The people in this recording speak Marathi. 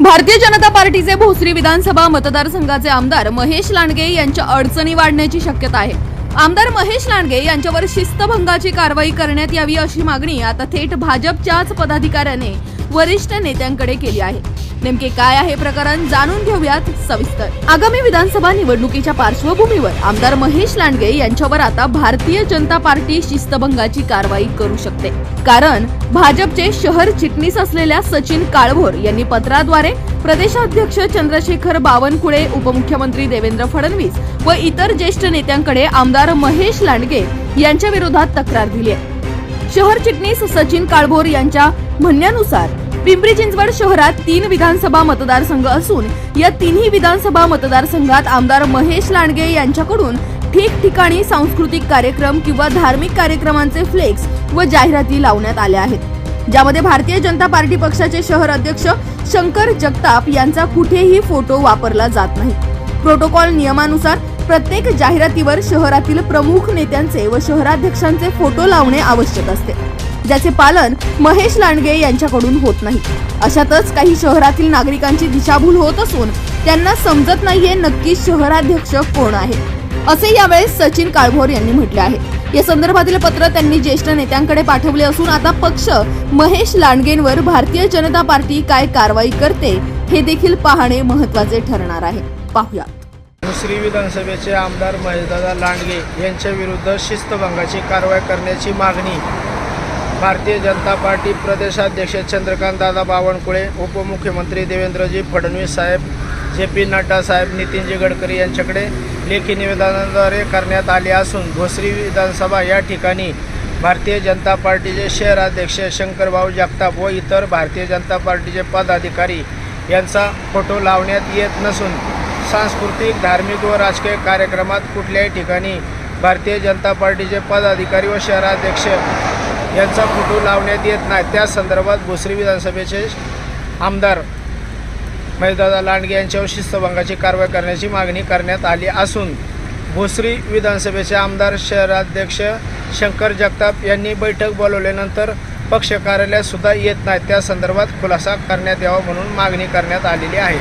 भारतीय जनता पार्टीचे भोसरी विधानसभा मतदारसंघाचे आमदार महेश लांडगे यांच्या अडचणी वाढण्याची शक्यता आहे. आमदार महेश लांडगे यांच्यावर शिस्तभंगाची कारवाई करण्यात यावी अशी मागणी आता थेट भाजपच्याच पदाधिकाऱ्याने वरिष्ठ नेत्यांकडे केली आहे. नेमके काय आहे प्रकरण जाणून घेऊयात सविस्तर. आगामी विधानसभा निवडणुकीच्या पार्श्वभूमीवर आमदार महेश लांडगे यांच्यावर आता भारतीय जनता पार्टी शिस्तभंगाची कारवाई करू शकते. कारण भाजपचे शहर चिटणीस असलेल्या सचिन काळभोर यांनी पत्राद्वारे प्रदेशाध्यक्ष चंद्रशेखर बावनकुळे उपमुख्यमंत्री देवेंद्र फडणवीस व इतर ज्येष्ठ नेत्यांकडे आमदार महेश लांडगे यांच्या विरोधात तक्रार दिली आहे. शहर चिटणीस सचिन काळभोर यांच्या म्हणण्यानुसार पिंपरी चिंचवड शहरात तीन विधानसभा मतदारसंघ असून या तिन्ही विधानसभा मतदारसंघात आमदार महेश लांडगे यांच्याकडून ठिकठिकाणी सांस्कृतिक कार्यक्रम किंवा धार्मिक कार्यक्रमांचे फ्लेक्स व जाहिराती लावण्यात आल्या आहेत. ज्यामध्ये भारतीय जनता पार्टी पक्षाचे शहर अध्यक्ष शंकर जगताप यांचा कुठेही फोटो वापरला जात नाही. प्रोटोकॉल नियमानुसार प्रत्येक जाहिरातीवर शहरातील प्रमुख नेत्यांचे व शहराध्यक्षांचे फोटो लावणे आवश्यक असते. ज्याचे पालन महेश लांडगे यांच्याकडून होत नाही. अशातच काही शहरातील नागरिकांची दिशाभूल होत असून त्यांना समजत नाहीये नक्की शहराध्यक्ष कोण आहे. असे यावेळेस सचिन काळभोर यांनी म्हटले आहे. या संदर्भातील पत्र त्यांनी ज्येष्ठ नेत्यांकडे पाठवले असून आता पक्ष महेश लांडगेंवर भारतीय जनता पार्टी काय कारवाई करते हे देखील पाहणे महत्त्वाचे ठरणार आहे. पाहूया. भोसरी विधानसभेचे आमदार महेशदादा लांडगे यांच्या विरुद्ध शिस्तभंगाची कारवाई करण्याची मागणी भारतीय जनता पार्टी प्रदेशाध्यक्ष चंद्रकांतदादा बावनकुळे उपमुख्यमंत्री देवेंद्रजी फडणवीस साहेब जे पी नड्डा साहेब नितीनजी गडकरी यांच्याकडे लेखी निवेदनाद्वारे करण्यात आले असून भोसरी विधानसभा या ठिकाणी भारतीय जनता पार्टीचे शहराध्यक्ष शंकरभाऊ जगताप व इतर भारतीय जनता पार्टीचे पदाधिकारी यांचा फोटो लावण्यात येत नसून सांस्कृतिक धार्मिक व राजकीय कार्यक्रमात कुठल्याही ठिकाणी भारतीय जनता पार्टीचे पदाधिकारी व शहराध्यक्ष यांचा फोटो लावण्यात येत नाही. त्या संदर्भात भोसरी विधानसभेचे आमदार महेशदादा लांडगे यांच्यावर शिस्तभंगाची कारवाई करण्याची मागणी करण्यात आली असून भोसरी विधानसभेचे आमदार शहराध्यक्ष शंकर जगताप यांनी बैठक बोलवल्यानंतर पक्ष कार्यालयात सुद्धा येत नाही. त्या संदर्भात खुलासा करण्यात यावा म्हणून मागणी करण्यात आलेली आहे.